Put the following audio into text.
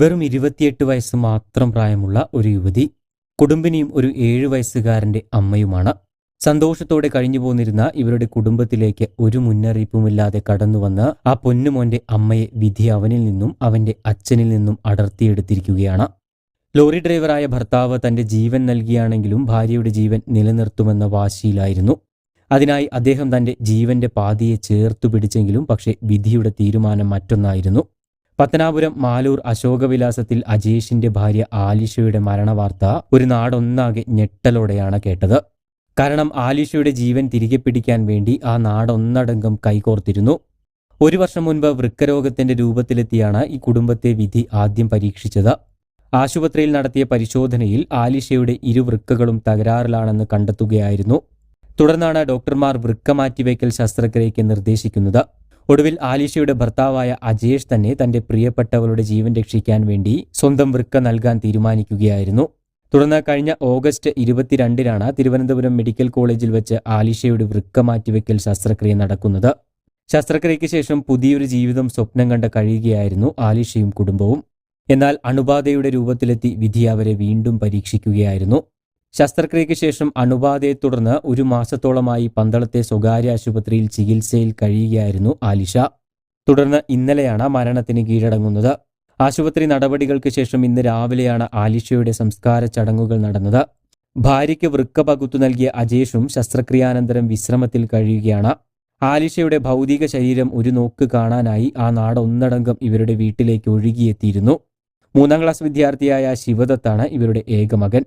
വെറും ഇരുപത്തിയെട്ട് വയസ്സ് മാത്രം പ്രായമുള്ള ഒരു യുവതി കുടുംബിനിയും ഒരു ഏഴു വയസ്സുകാരന്റെ അമ്മയുമാണ്. സന്തോഷത്തോടെ കഴിഞ്ഞു പോന്നിരുന്ന ഇവരുടെ കുടുംബത്തിലേക്ക് ഒരു മുന്നറിയിപ്പുമില്ലാതെ കടന്നുവന്ന് ആ പൊന്നുമോന്റെ അമ്മയെ വിധി അവനിൽ നിന്നും അവന്റെ അച്ഛനിൽ നിന്നും അടർത്തിയെടുത്തിരിക്കുകയാണ്. ലോറി ഡ്രൈവറായ ഭർത്താവ് തന്റെ ജീവൻ നൽകിയാണെങ്കിലും ഭാര്യയുടെ ജീവൻ നിലനിർത്തുമെന്ന വാശിയിലായിരുന്നു. അതിനായി അദ്ദേഹം തന്റെ ജീവന്റെ പാതിയെ ചേർത്തു പിടിച്ചെങ്കിലും പക്ഷേ വിധിയുടെ തീരുമാനം മറ്റൊന്നായിരുന്നു. പത്തനാപുരം മാലൂർ അശോകവിലാസത്തിൽ അജീഷിന്റെ ഭാര്യ ആലിഷയുടെ മരണവാർത്ത ഒരു നാടൊന്നാകെ ഞെട്ടലോടെയാണ് കേട്ടത്. കാരണം ആലിഷയുടെ ജീവൻ തിരികെ പിടിക്കാൻ വേണ്ടി ആ നാടൊന്നടങ്കം കൈകോർത്തിരുന്നു. ഒരു വർഷം മുൻപ് വൃക്കരോഗത്തിന്റെ രൂപത്തിലെത്തിയാണ് ഈ കുടുംബത്തെ വിധി ആദ്യം പരീക്ഷിച്ചത്. ആശുപത്രിയിൽ നടത്തിയ പരിശോധനയിൽ ആലിഷയുടെ ഇരു വൃക്കകളും തകരാറിലാണെന്ന് കണ്ടെത്തുകയായിരുന്നു. തുടർന്നാണ് ഡോക്ടർമാർ വൃക്ക മാറ്റിവയ്ക്കൽ ശസ്ത്രക്രിയയ്ക്ക് നിർദ്ദേശിക്കുന്നത്. ഒടുവിൽ ആലിഷയുടെ ഭർത്താവായ അജേഷ് തന്നെ തന്റെ പ്രിയപ്പെട്ടവളുടെ ജീവൻ രക്ഷിക്കാൻ വേണ്ടി സ്വന്തം വൃക്ക നൽകാൻ തീരുമാനിക്കുകയായിരുന്നു. തുടർന്ന് കഴിഞ്ഞ ഓഗസ്റ്റ് ഇരുപത്തിരണ്ടിനാണ് തിരുവനന്തപുരം മെഡിക്കൽ കോളേജിൽ വെച്ച് ആലിഷയുടെ വൃക്ക മാറ്റിവെക്കൽ ശസ്ത്രക്രിയ നടക്കുന്നത്. ശസ്ത്രക്രിയയ്ക്ക് ശേഷം പുതിയൊരു ജീവിതം സ്വപ്നം കണ്ട കഴിയുകയായിരുന്നു ആലിഷയും കുടുംബവും. എന്നാൽ അണുബാധയുടെ രൂപത്തിലെത്തി വിധി അവരെ വീണ്ടും പരീക്ഷിക്കുകയായിരുന്നു. ശസ്ത്രക്രിയയ്ക്ക് ശേഷം അണുബാധയെ തുടർന്ന് ഒരു മാസത്തോളമായി പന്തളത്തെ സ്വകാര്യ ആശുപത്രിയിൽ ചികിത്സയിൽ കഴിയുകയായിരുന്നു ആലിഷ. തുടർന്ന് ഇന്നലെയാണ് മരണത്തിന് കീഴടങ്ങുന്നത്. ആശുപത്രി നടപടികൾക്ക് ശേഷം ഇന്ന് രാവിലെയാണ് ആലിഷയുടെ സംസ്കാര ചടങ്ങുകൾ നടന്നത്. ഭാര്യയ്ക്ക് വൃക്ക പകുത്തു നൽകിയ അജേഷും ശസ്ത്രക്രിയാനന്തരം വിശ്രമത്തിൽ കഴിയുകയാണ്. ആലിഷയുടെ ഭൗതിക ശരീരം ഒരു നോക്ക് കാണാനായി ആ നാട് ഒന്നടങ്കം ഇവരുടെ വീട്ടിലേക്ക് ഒഴുകിയെത്തിയിരുന്നു. മൂന്നാം ക്ലാസ് വിദ്യാർത്ഥിയായ ശിവദത്താണ് ഇവരുടെ ഏക മകൻ